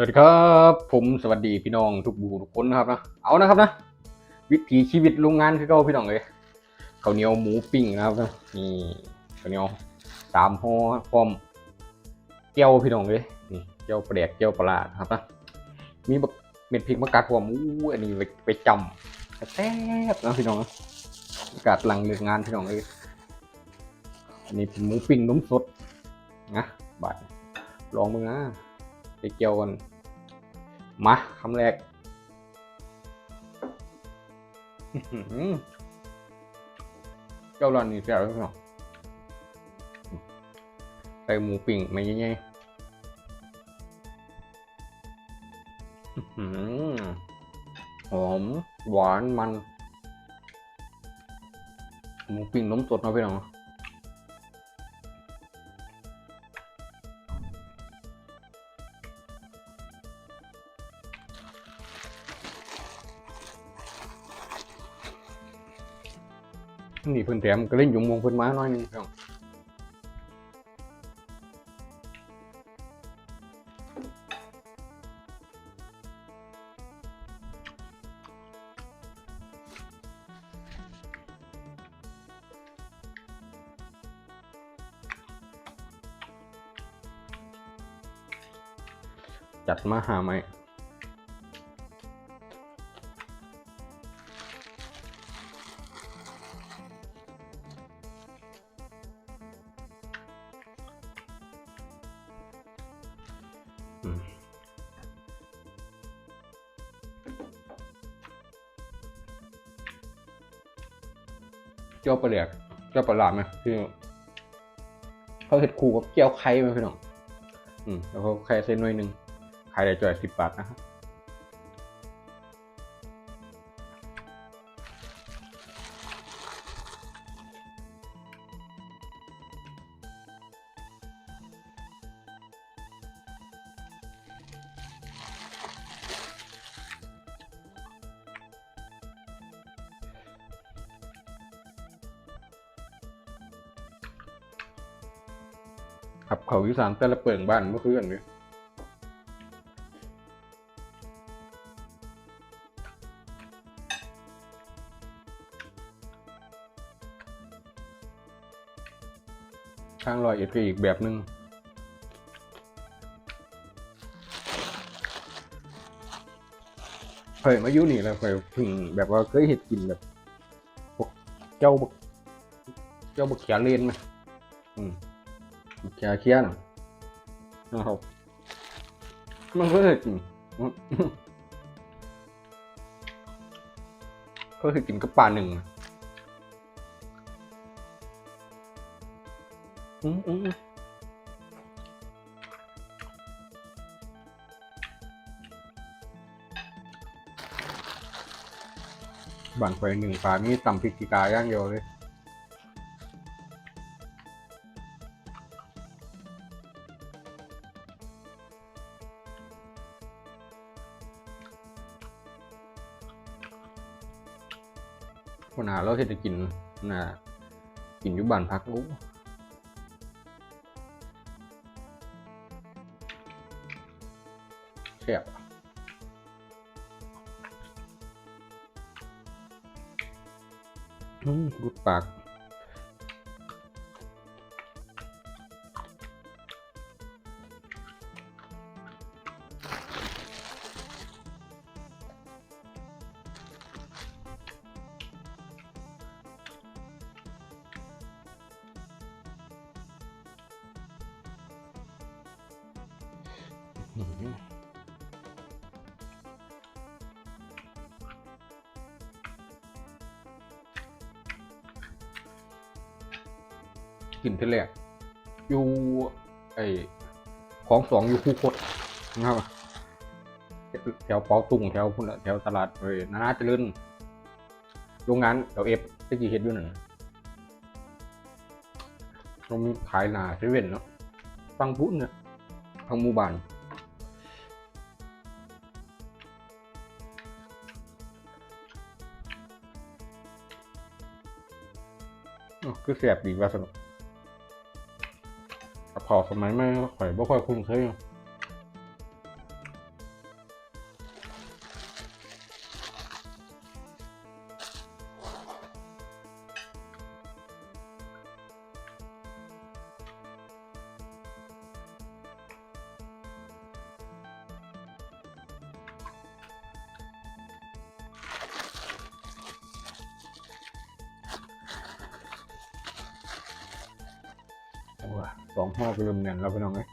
สวัสดีครับ ผมสวัสดีพี่น้องทุกบูทุกคนนะครับนะเอานะครับนะ วิถีชีวิตโรงงานคือเก่าพี่น้องเลยข้าวเหนียวหมูปิ้งนะครับนะนี่ข้าวเหนียวสามห่อพร้อมเกี๊ยวพี่น้องเลยนี่เกี๊ยวปลาแดกเกี๊ยวปลาร้านะครับนะมีบักเม็ดพริกมะกาดพร้อมอู้อันนี้ไปไปจำแซ่บนะพี่น้องนะอากาศหลังเลิกงานพี่น้องเลยอันนี้เป็นหมูปิ้งนมสดนะบาดลองมึงนะ ไปเกี่ยวกันมาคำแรกเจ้าร้านนี้แซ่บเลยพี่น้องใส่หมูปิ้งมาใหญ่ๆอื้อหือม หวานมัน หมูปิ้งน้มสดนะพี่น้อง นี่เพิ่นแถมก็เล่นยุงมงเพิ่นมาหน่อยหนึงพี่น้องจัดมาหาไหม เจ้าปลาเหลียกเจ้าปลาหลามไหมพี่เขาเห็ดคู่กับเกี๊ยวไข่ไหมพี่น้อง อืม แล้วเขาไข่เส้นหน่อยหนึ่งขายได้จ่อยสิบบาทนะครับ ขับเขาอีสานแต่ละเปิงบ้านเมื่อคืนเลยข้างลอยเอ็ดก็อีกแบบหนึงเคยมาอยู่นี่แล้วเคยเพิ่งแบบว่าเคยเห็ดกินแบบเจ้าบกเจ้าบกเขียเลนไหมอืม แค่เคี้ยนนะครับมันก็เลยกินก็คือกินกับปลาหนึ่งอืมอืมอืมบานไฟหนึ่งปลามีตำพริกกีกาย่างเดียวเลย ปัญหาเราเฮ็ดให้กินนะกินอยู่บ้านพักลูกแซ่บอืมรุดปาก กินเท่าแรกอยู่ไอของสองอยู่คู่คดนะครับแถวเปาตุงแถวพุ่นแถวตลาดเอ้ยนานาเจริญโรงงานเดี๋ยวเอฟตะกี้เฮ็ดอยู่นั่นน่ะเรามีขายหนาเซเว่นเนาะฟังพุ่นเนี่ยทางหมู่บ้าน คือเสียบดีกว่าสนุกกระเพราสมัยไม่ข่อยบ่ค่อยคุ้นเคย สองห้อก็เริ่มแน่นแล้วพี่น้องเลย